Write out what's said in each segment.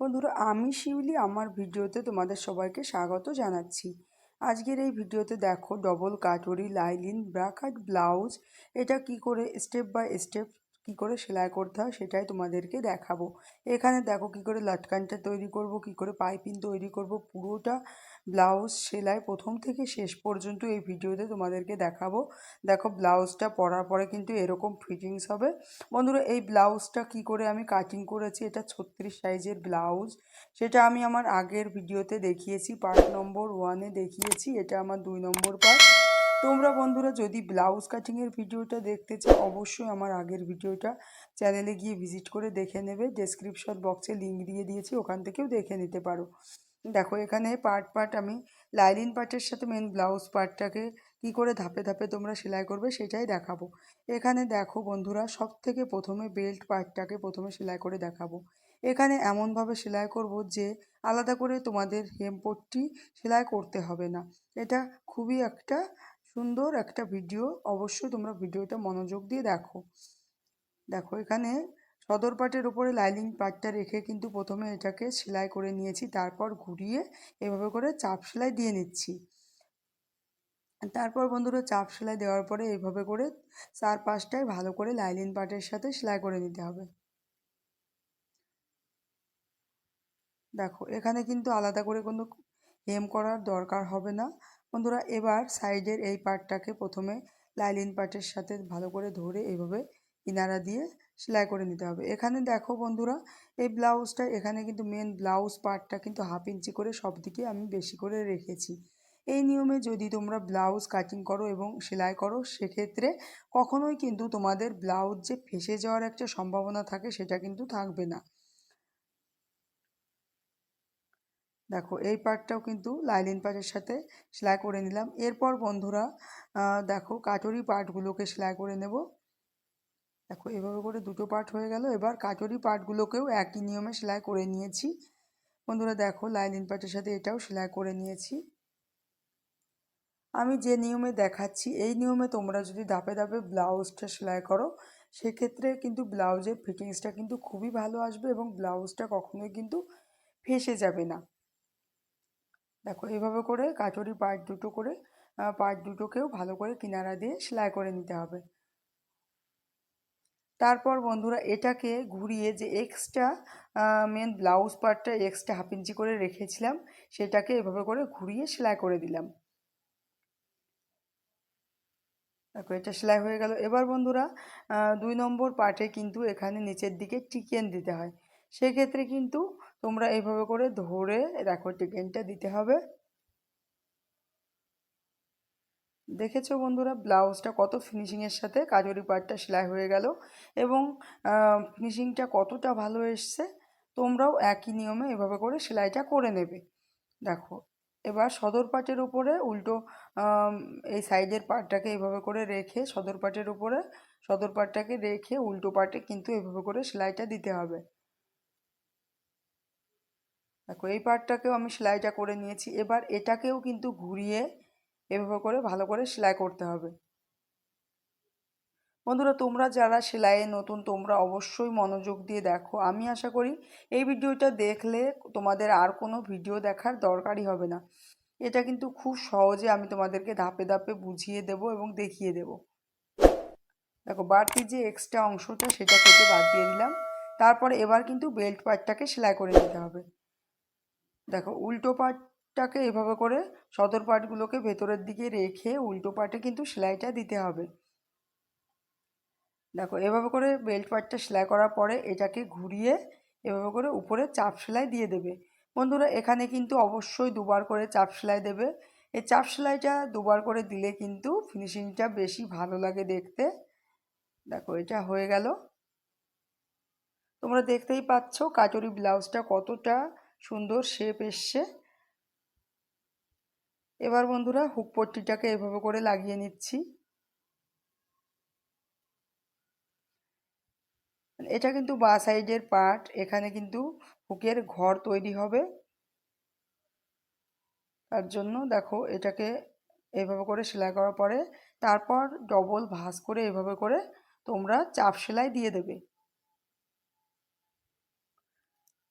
বন্ধুরা, আমি শিউলি, আমার ভিডিওতে তোমাদের সবাইকে স্বাগত জানাচ্ছি। আজকের এই ভিডিওতে দেখো ডবল কাটরি লাইলিন ব্রাকাট ব্লাউজ এটা কি করে স্টেপ বাই স্টেপ কি করে সেলাই করতে হয় সেটাই তোমাদেরকে দেখাবো। এখানে দেখো কি করে লাটকানটা তৈরি করব, কি করে পাইপিং তৈরি করব, পুরোটা ব্লাউজ সেলাই প্রথম থেকে শেষ পর্যন্ত এই ভিডিওতে তোমাদেরকে দেখাবো। দেখো ব্লাউজটা পরার পরে কিন্তু এরকম ফিটিংস হবে। বন্ধুরা, এই ব্লাউজটা কি করে আমি কাটিং করেছি, এটা ছত্রিশ সাইজের ব্লাউজ। সেটা আমি আমার আগের ভিডিওতে দেখিয়েছি পার্ট নম্বর ওয়ানে দেখিয়েছি, এটা আমার দুই নম্বর পার্ট তোমরা বন্ধুরা, যদি ব্লাউজ কাটিংয়ের ভিডিওটা দেখতে চাও, অবশ্যই আমার আগের ভিডিওটা চ্যানেলে গিয়ে ভিজিট করে দেখে নেবে। ডেসক্রিপশন বক্সে লিঙ্ক দিয়ে দিয়েছি, ওখান থেকেও দেখে নিতে পারো। দেখো, এখানে পার্ট পার্ট আমি লাইলিন পার্টের সাথে মেন ব্লাউজ পার্টটাকে কি করে ধাপে ধাপে তোমরা সেলাই করবে সেটাই দেখাবো। এখানে দেখো বন্ধুরা সব থেকে প্রথমে বেল্ট পার্টটাকে প্রথমে সেলাই করে দেখাবো। এখানে এমনভাবে সেলাই করব যে আলাদা করে তোমাদের হেমপট্টি সেলাই করতে হবে না। এটা খুবই একটা সুন্দর একটা ভিডিও অবশ্যই তোমরা ভিডিওটা মনোযোগ দিয়ে দেখো। দেখো, এখানে সদর পাটের উপরে লাইলিং পাটটা রেখে কিন্তু প্রথমে এটাকে সেলাই করে নিয়েছি, তারপর ঘুরিয়ে এভাবে করে চাপ সেলাই দিয়ে নিচ্ছি। তারপর বন্ধুরা, চাপ সেলাই দেওয়ার পরে এইভাবে করে চার পাঁচটায় ভালো করে লাইলিন পাটের সাথে সেলাই করে নিতে হবে। দেখো, এখানে কিন্তু আলাদা করে কোনো হেম করার দরকার হবে না। বন্ধুরা, এবার সাইডের এই পার্টটাকে প্রথমে লাইলিন পার্টের সাথে ভালো করে ধরে এইভাবে কিনারা দিয়ে সেলাই করে নিতে হবে। এখানে দেখো বন্ধুরা, এই ব্লাউজটা, এখানে কিন্তু মেন ব্লাউজ পার্টটা কিন্তু হাফ ইঞ্চি করে সব দিকে আমি বেশি করে রেখেছি। এই নিয়মে যদি তোমরা ব্লাউজ কাটিং করো এবং সেলাই করো, সেক্ষেত্রে কখনোই কিন্তু তোমাদের ব্লাউজ যে ফেসে যাওয়ার একটা সম্ভাবনা থাকে, সেটা কিন্তু থাকবে না। দেখো, এই পার্টটাও কিন্তু লাইলিন পার্টের সাথে সেলাই করে নিলাম। এরপর বন্ধুরা দেখো, কাটরি পার্টগুলোকে সেলাই করে নেব। দেখো, এভাবে করে দুটো পার্ট হয়ে গেল। এবার কাটরি পার্টগুলোকেও একই নিয়মে সেলাই করে নিয়েছি। বন্ধুরা, দেখো, লাইলিন পার্টের সাথে এটাও সেলাই করে নিয়েছি। আমি যে নিয়মে দেখাচ্ছি, এই নিয়মে তোমরা যদি ধাপে ধাপে ব্লাউজটা সেলাই করো, সেক্ষেত্রে কিন্তু ব্লাউজের ফিটিংসটা কিন্তু খুবই ভালো আসবে এবং ব্লাউজটা কখনোই কিন্তু ফেসে যাবে না। দেখো এইভাবে করে কাচুরি পার্ট দুটো করে পার্ট দুটোকেও ভালো করে কিনারা দিয়ে সেলাই করে নিতে হবে। তারপর বন্ধুরা, এটাকে ঘুরিয়ে যে এক্সট্রা মেন ব্লাউজ পার্টটা এক্সট্রা হাফ ইঞ্চি করে রেখেছিলাম, সেটাকে এভাবে করে ঘুরিয়ে সেলাই করে দিলাম। দেখো, এটা সেলাই হয়ে গেল। এবার বন্ধুরা দুই নম্বর পার্টে কিন্তু এখানে নিচের দিকে টিকেন দিতে হয়। সেক্ষেত্রে কিন্তু তোমরা এইভাবে করে ধরে, দেখো টিকেনটা দিতে হবে। দেখেছ বন্ধুরা, ব্লাউজটা কত ফিনিশিংয়ের সাথে কাজরি পাটটা সেলাই হয়ে গেল এবং ফিনিশিংটা কতটা ভালো এসছে, তোমরাও একই নিয়মে এভাবে করে সেলাইটা করে নেবে। দেখো, এবার সদর পাটের উপরে উল্টো এই সাইডের পাটটাকে এভাবে করে রেখে সদর পাটের উপরে, সদর পাটটাকে রেখে উল্টো পাটে কিন্তু এভাবে করে সেলাইটা দিতে হবে। দেখো, এই পার্টটাকেও আমি সেলাইটা করে নিয়েছি। এবার এটাকেও কিন্তু ঘুরিয়ে এভাবে করে ভালো করে সেলাই করতে হবে। বন্ধুরা, তোমরা যারা সেলাইয়ে নতুন, তোমরা অবশ্যই মনোযোগ দিয়ে দেখো। আমি আশা করি এই ভিডিওটা দেখলে তোমাদের আর কোনো ভিডিও দেখার দরকারই হবে না। এটা কিন্তু খুব সহজে আমি তোমাদেরকে ধাপে ধাপে বুঝিয়ে দেব এবং দেখিয়ে দেব। দেখো, বাড়তি যে এক্সট্রা অংশটা সেটা কেটে বাদ দিয়ে দিলাম। তারপরে এবার কিন্তু বেল্ট পার্টটাকে সেলাই করে নিতে হবে। দেখো, উল্টো পাটটাকে এভাবে করে সদর পাটগুলোকে ভেতরের দিকে রেখে উল্টো পাটে কিন্তু সেলাইটা দিতে হবে। দেখো, এভাবে করে বেল্ট পাটটা সেলাই করার পরে এটাকে ঘুরিয়ে এভাবে করে উপরে চাপ সেলাই দিয়ে দেবে। বন্ধুরা, এখানে কিন্তু অবশ্যই দুবার করে চাপ সেলাই দেবে। এই চাপ সেলাইটা দুবার করে দিলে কিন্তু ফিনিশিংটা বেশি ভালো লাগে দেখতে। দেখো, এটা হয়ে গেল। তোমরা দেখতেই পাচ্ছ কাটরি ব্লাউজটা কতটা সুন্দর শেপ এসছে। এবার বন্ধুরা হুক পট্টিটাকে এভাবে করে লাগিয়ে নিচ্ছি। এটা কিন্তু বা সাইডের পার্ট এখানে কিন্তু হুকের ঘর তৈরি হবে। তার জন্য দেখো এটাকে এভাবে করে সেলাই করার পরে, তারপর ডবল ভাঁজ করে এভাবে করে তোমরা চাপ সেলাই দিয়ে দেবে।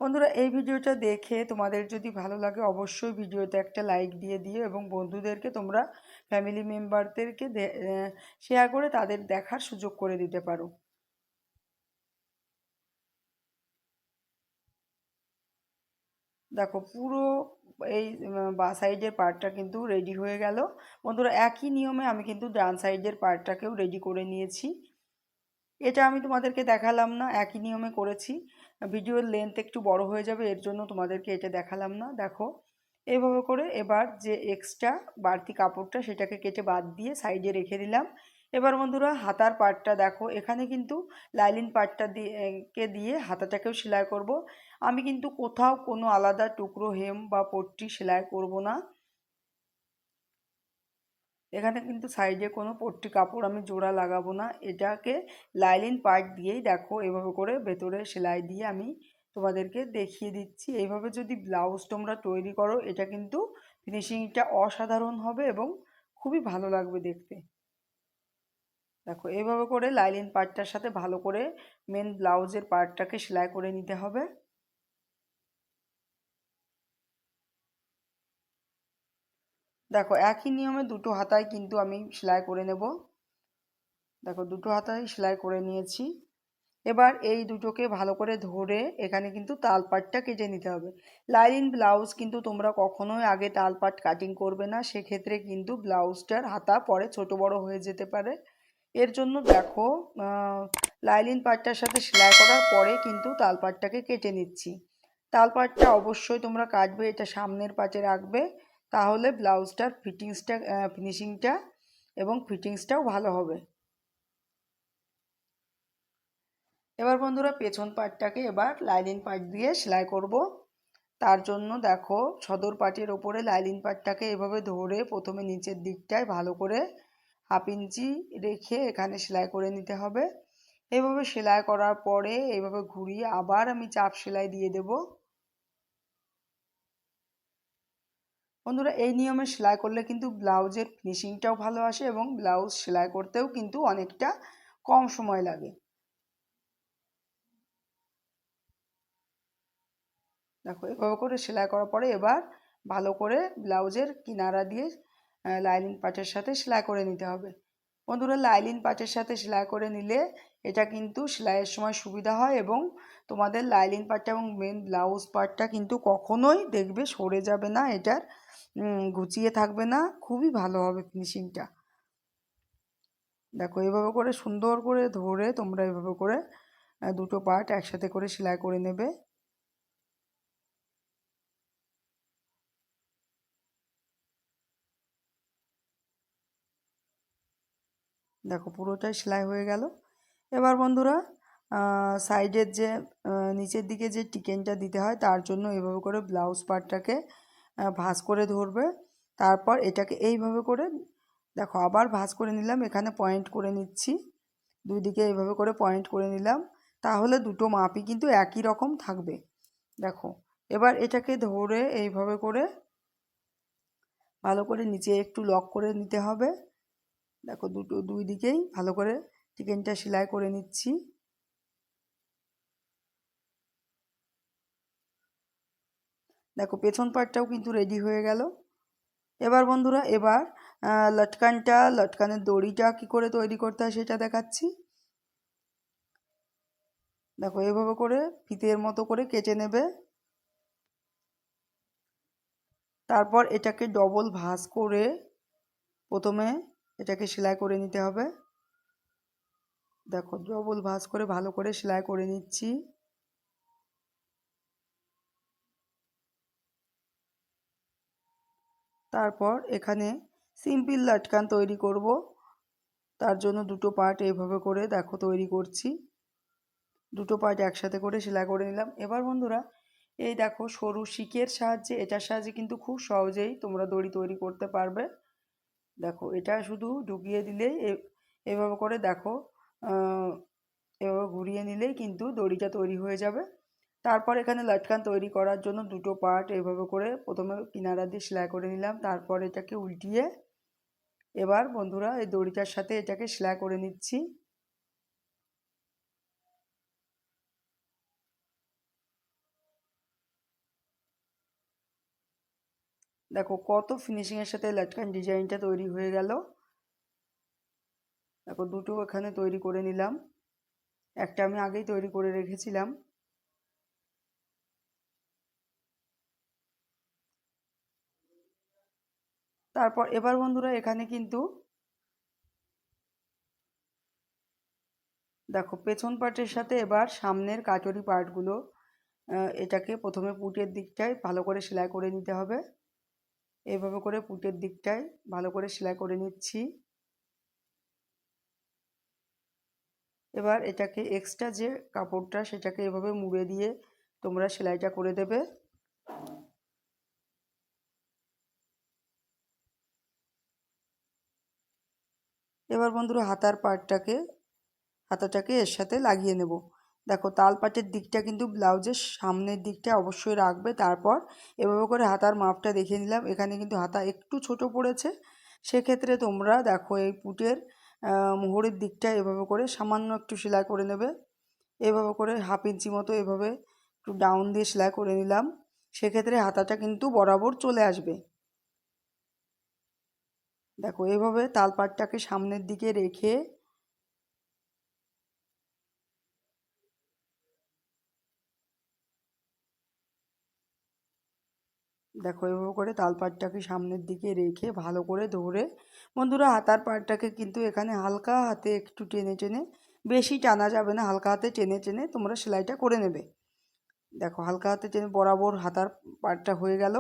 বন্ধুরা, এই ভিডিওটা দেখে তোমাদের যদি ভালো লাগে, অবশ্যই ভিডিওতে একটা লাইক দিয়ে দিও এবং বন্ধুদেরকে তোমরা, ফ্যামিলি মেম্বারদেরকে শেয়ার করে তাদের দেখার সুযোগ করে দিতে পারো। দেখো, পুরো এই বা সাইডের পার্টটা কিন্তু রেডি হয়ে গেল। বন্ধুরা, একই নিয়মে আমি কিন্তু ডান সাইডের পার্টটাকেও রেডি করে নিয়েছি। এটা আমি তোমাদেরকে দেখালাম না, একই নিয়মে করেছি। ভিডিওর লেন্থ একটু বড় হয়ে যাবে, এর জন্য তোমাদেরকে এটা দেখালাম না। দেখো, এভাবে করে এবার যে এক্সট্রা বাড়তি কাপড়টা সেটাকে কেটে বাদ দিয়ে সাইডে রেখে দিলাম। এবার বন্ধুরা, হাতার পাটটা দেখো, এখানে কিন্তু লাইলিন পাটটা দিয়ে কে দিয়ে হাতাটাকেও সেলাই করব। আমি কিন্তু কোথাও কোনো আলাদা টুকরো হেম বা পট্টি সেলাই করব না। এখানে কিন্তু সাইডে কোনো পট্টি কাপড় আমি জোড়া লাগাবো না। এটাকে লাইলিন পার্ট দিয়েই দেখো এভাবে করে ভেতরে সেলাই দিয়ে আমি তোমাদেরকে দেখিয়ে দিচ্ছি। এইভাবে যদি ব্লাউজ তোমরা তৈরি করো, এটা কিন্তু ফিনিশিংটা অসাধারণ হবে এবং খুবই ভালো লাগবে দেখতে। দেখো এইভাবে করে লাইলিন পার্টটার সাথে ভালো করে মেন ব্লাউজের পার্টটাকে সেলাই করে নিতে হবে। দেখো, একই নিয়মে দুটো হাতায় কিন্তু আমি সেলাই করে নেব। দেখো, দুটো হাতায় সেলাই করে নিয়েছি। এবার এই দুটোকে ভালো করে ধরে এখানে কিন্তু তালপাটটা কেটে নিতে হবে। লাইলিন ব্লাউজ কিন্তু তোমরা কখনোই আগে তালপাট কাটিং করবে না, সেক্ষেত্রে কিন্তু ব্লাউজটার হাতা পরে ছোট বড় হয়ে যেতে পারে। এর জন্য দেখো লাইলিন পাটটার সাথে সেলাই করার পরে কিন্তু তালপাটটাকে কেটে নিচ্ছি। তালপাটটা অবশ্যই তোমরা কাটবে, এটা সামনের পাটে রাখবে। তাহলে ব্লাউজটার ফিটিংসটা ফিনিশিংটা এবং ফিটিংসটাও ভালো হবে। এবার বন্ধুরা পেছন পাটটাকে এবার লাইলিন পাট দিয়ে সেলাই করব। তার জন্য দেখো সদর পাটের ওপরে লাইলিন পাটটাকে এভাবে ধরে প্রথমে নিচের দিকটায় ভালো করে হাফ ইঞ্চি রেখে এখানে সেলাই করে নিতে হবে। এভাবে সেলাই করার পরে এভাবে ঘুরিয়ে আবার আমি চাপ সেলাই দিয়ে দেব। বন্ধুরা, এই নিয়মে সেলাই করলে কিন্তু ব্লাউজের ফিনিশিংটাও ভালো আসে এবং ব্লাউজ সেলাই করতেও কিন্তু অনেকটা কম সময় লাগে। দেখো, এভাবে করে সেলাই করার পরে এবার ভালো করে ব্লাউজের কিনারা দিয়ে লাইলিন পাটের সাথে সেলাই করে নিতে হবে। বন্ধুরা লাইলিন পাটের সাথে সেলাই করে নিলে এটা কিন্তু সেলাইয়ের সময় সুবিধা হয় এবং তোমাদের লাইলিন পাটটা এবং মেন ব্লাউজ পার্টটা কিন্তু কখনোই দেখবে সরে যাবে না, এটার গুছিয়ে থাকবে না, খুবই ভালো হবে ফিনিশিংটা দেখো এভাবে করে সুন্দর করে ধরে তোমরা এভাবে করে দুটো পার্ট একসাথে করে সেলাই করে নেবে। দেখো পুরোটাই সেলাই হয়ে গেল। এবার বন্ধুরা সাইডের যে নিচের দিকে যে টিকেনটা দিতে হয়, তার জন্য এভাবে করে ব্লাউজ পার্টটাকে ভাঁজ করে ধরবে। তারপর এটাকে এইভাবে করে, দেখো আবার ভাঁজ করে নিলাম, এখানে পয়েন্ট করে নিচ্ছি। দুই দিকে এইভাবে করে পয়েন্ট করে নিলাম, তাহলে দুটো মাপই কিন্তু একই রকম থাকবে। দেখো, এবার এটাকে ধরে এইভাবে করে, ভালো করে নিচে একটু লক করে নিতে হবে। দেখো দুটো, দুই দিকেই ভালো করে চিকেনটা সেলাই করে নিচ্ছি। দেখো, পেছন পাটটাও কিন্তু রেডি হয়ে গেল। এবার বন্ধুরা, এবার লটকানটা, লটকানের দড়িটা কি করে তৈরি করতে হয় সেটা দেখাচ্ছি। দেখো, এভাবে করে ফিতের মতো করে কেটে নেবে। তারপর এটাকে ডবল ভাঁজ করে প্রথমে এটাকে সেলাই করে নিতে হবে। দেখো ডবল ভাঁজ করে ভালো করে সেলাই করে নিচ্ছি। তারপর এখানে সিম্পল লাটকান তৈরি করব। তার জন্য দুটো পার্ট এইভাবে করে দেখো তৈরি করছি। দুটো পার্ট একসাথে করে সেলাই করে নিলাম। এবার বন্ধুরা, এই দেখো সরু শিকের সাহায্যে, এটার সাহায্যে কিন্তু খুব সহজেই তোমরা দড়ি তৈরি করতে পারবে। দেখো, এটা শুধু ঢুকিয়ে দিলেই এভাবে করে দেখো এভাবে ঘুরিয়ে নিলেই কিন্তু দড়িটা তৈরি হয়ে যাবে। তারপর এখানে লাটকান তৈরি করার জন্য দুটো পার্ট এভাবে করে প্রথমে কিনারা দিয়ে সেলাই করে নিলাম, তারপর এটাকে উল্টিয়ে এবার বন্ধুরা এই দড়িটার সাথে এটাকে সেলাই করে নিচ্ছি। দেখো কত ফিনিশিংয়ের সাথে লাটকান ডিজাইনটা তৈরি হয়ে গেল। দেখো দুটো এখানে তৈরি করে নিলাম। একটা আমি আগেই তৈরি করে রেখেছিলাম। তারপর এবার বন্ধুরা এখানে কিন্তু দেখো, পেছন পার্টের সাথে এবার সামনের কাচরি পার্টগুলো এটাকে প্রথমে পুটের দিকটায় ভালো করে সেলাই করে নিতে হবে। এভাবে করে পুটের দিকটায় ভালো করে সেলাই করে নিচ্ছি। এবার এটাকে এক্সট্রা যে কাপড়টা সেটাকে এভাবে মুড়ে দিয়ে তোমরা সেলাইটা করে দেবে। এবার বন্ধুরা হাতার পার্টটাকে হাতাটাকে এর সাথে লাগিয়ে নেব। দেখো তালপাটের দিকটা কিন্তু ব্লাউজের সামনের দিকটা অবশ্যই রাখবে। তারপর এভাবে করে হাতার মাপটা দেখে নিলাম। এখানে কিন্তু হাতা একটু ছোট পড়েছে। সেক্ষেত্রে তোমরা দেখো এই পুটের মোহরের দিকটা এভাবে করে সামান্য একটু সেলাই করে নেবে। এভাবে করে হাফ ইঞ্চি মতো এভাবে একটু ডাউন দিয়ে সেলাই করে নিলাম। সেক্ষেত্রে হাতাটা কিন্তু বরাবর চলে আসবে। দেখো, এভাবে তালপাটটাকে সামনের দিকে রেখে দেখো, এভাবে করে তালপাটটাকে সামনের দিকে রেখে ভালো করে ধরে বন্ধুরা, হাতার পাটটাকে কিন্তু এখানে হালকা হাতে একটু টেনে টেনে, বেশি টানা যাবে না, হালকা হাতে টেনে টেনে তোমরা সেলাইটা করে নেবে। দেখো, হালকা হাতে টেনে বরাবর হাতার পাটটা হয়ে গেল।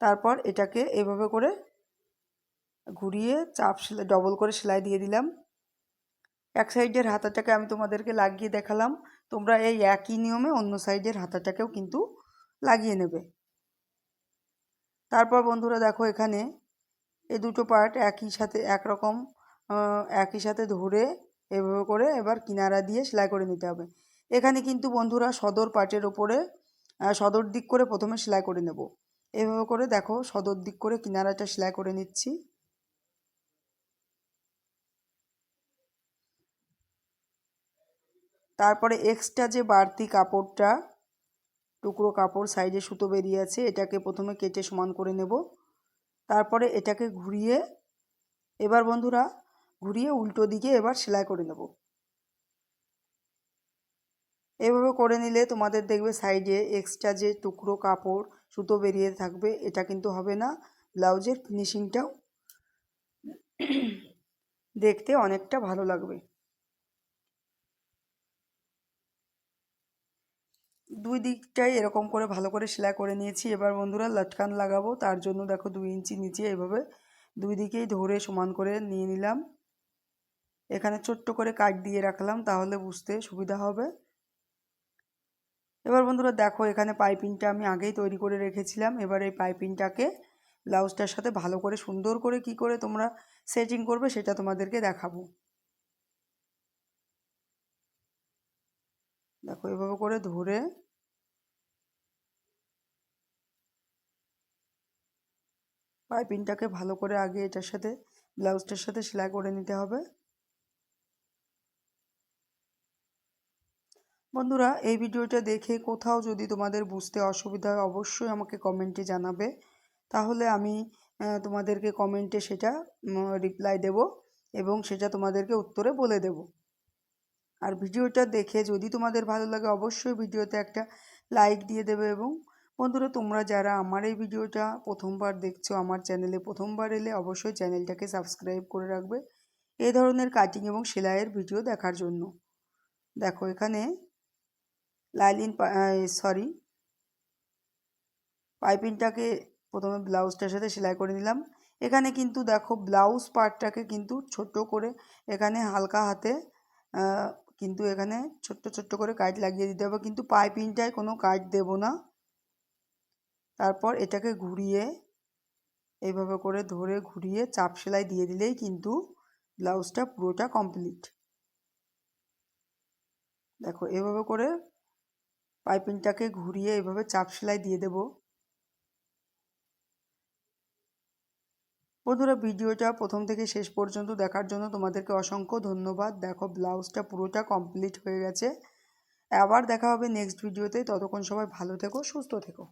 তারপর এটাকে এভাবে করে ঘুরিয়ে চাপ সেলাই, ডবল করে সেলাই দিয়ে দিলাম। এক সাইডের হাতাটাকে আমি তোমাদেরকে লাগিয়ে দেখালাম। তোমরা এই একই নিয়মে অন্য সাইডের হাতাটাকেও কিন্তু লাগিয়ে নেবে। তারপর বন্ধুরা, দেখো এখানে এই দুটো পার্ট একই সাথে একরকম একই সাথে ধরে এভাবে করে এবার কিনারা দিয়ে সেলাই করে নিতে হবে। এখানে কিন্তু বন্ধুরা সদর পার্টের ওপরে সদর দিক করে প্রথমে সেলাই করে নেব। এভাবে করে দেখো সদর দিক করে কিনারাটা সেলাই করে নিচ্ছি। তারপরে এক্সট্রা যে বাড়তি কাপড়টা, টুকরো কাপড় সাইডে সুতো বেরিয়ে আছে, এটাকে প্রথমে কেটে সমান করে নেব। তারপরে এটাকে ঘুরিয়ে, এবার বন্ধুরা ঘুরিয়ে উল্টো দিকে এবার সেলাই করে নেব। এভাবে করে নিলে তোমাদের দেখবে সাইডে এক্সট্রা যে টুকরো কাপড়, সুতো বেরিয়ে থাকবে, এটা কিন্তু হবে না। ব্লাউজের ফিনিশিংটাও দেখতে অনেকটা ভালো লাগবে। দুই দিকটাই এরকম করে ভালো করে সেলাই করে নিয়েছি। এবার বন্ধুরা লটকান লাগাবো। তার জন্য দেখো দুই ইঞ্চি নিচে এভাবে দুই দিকেই ধরে সমান করে নিয়ে নিলাম। এখানে ছোট্ট করে কাট দিয়ে রাখলাম তাহলে বুঝতে সুবিধা হবে। এবার বন্ধুরা দেখো এখানে পাইপিংটা আমি আগেই তৈরি করে রেখেছিলাম। এবার এই পাইপিংটাকে ব্লাউজটার সাথে ভালো করে সুন্দর করে কি করে তোমরা সেটিং করবে সেটা তোমাদেরকে দেখাবো। দেখো এভাবে করে ধরে পাইপিংটাকে ভালো করে আগে এটার সাথে, ব্লাউজটার সাথে সেলাই করে নিতে হবে। বন্ধুরা, এই ভিডিওটা দেখে কোথাও যদি তোমাদের বুঝতে অসুবিধা হয়, অবশ্যই আমাকে কমেন্টে জানাবে। তাহলে আমি তোমাদেরকে কমেন্টে সেটা রিপ্লাই দেব এবং সেটা তোমাদেরকে উত্তরে বলে দেব। আর ভিডিওটা দেখে যদি তোমাদের ভালো লাগে, অবশ্যই ভিডিওতে একটা লাইক দিয়ে দেবে এবং বন্ধুরা, তোমরা যারা আমার এই ভিডিওটা প্রথমবার দেখছ আমার চ্যানেলে, প্রথমবার এলে অবশ্যই চ্যানেলটাকে সাবস্ক্রাইব করে রাখবে এ ধরনের কাটিং এবং সেলাইয়ের ভিডিও দেখার জন্য। দেখো, এখানে লাইলিন সরি পাইপিংটাকে প্রথমে ব্লাউজটার সাথে সেলাই করে নিলাম। এখানে কিন্তু দেখো ব্লাউজ পার্টটাকে কিন্তু ছোট্ট করে এখানে হালকা হাতে কিন্তু এখানে ছোট্ট ছোট্ট করে কাজ লাগিয়ে দিতে হবে। কিন্তু পাইপিংটায় কোনো কাজ দেব না। তারপর এটাকে ঘুরিয়ে এইভাবে করে ধরে ঘুরিয়ে চাপ সেলাই দিয়ে দিলেই কিন্তু ব্লাউজটা পুরোটা কমপ্লিট। দেখো, এভাবে করে পাইপিংটাকে ঘুরিয়ে এভাবে চাপ সেলাই দিয়ে দেব। বন্ধুরা, ভিডিওটা প্রথম থেকে শেষ পর্যন্ত দেখার জন্য তোমাদেরকে অসংখ্য ধন্যবাদ। দেখো, ব্লাউজটা পুরোটা কমপ্লিট হয়ে গেছে। আবার দেখা হবে নেক্সট ভিডিওতে। ততক্ষণ সবাই ভালো থেকো, সুস্থ থেকো।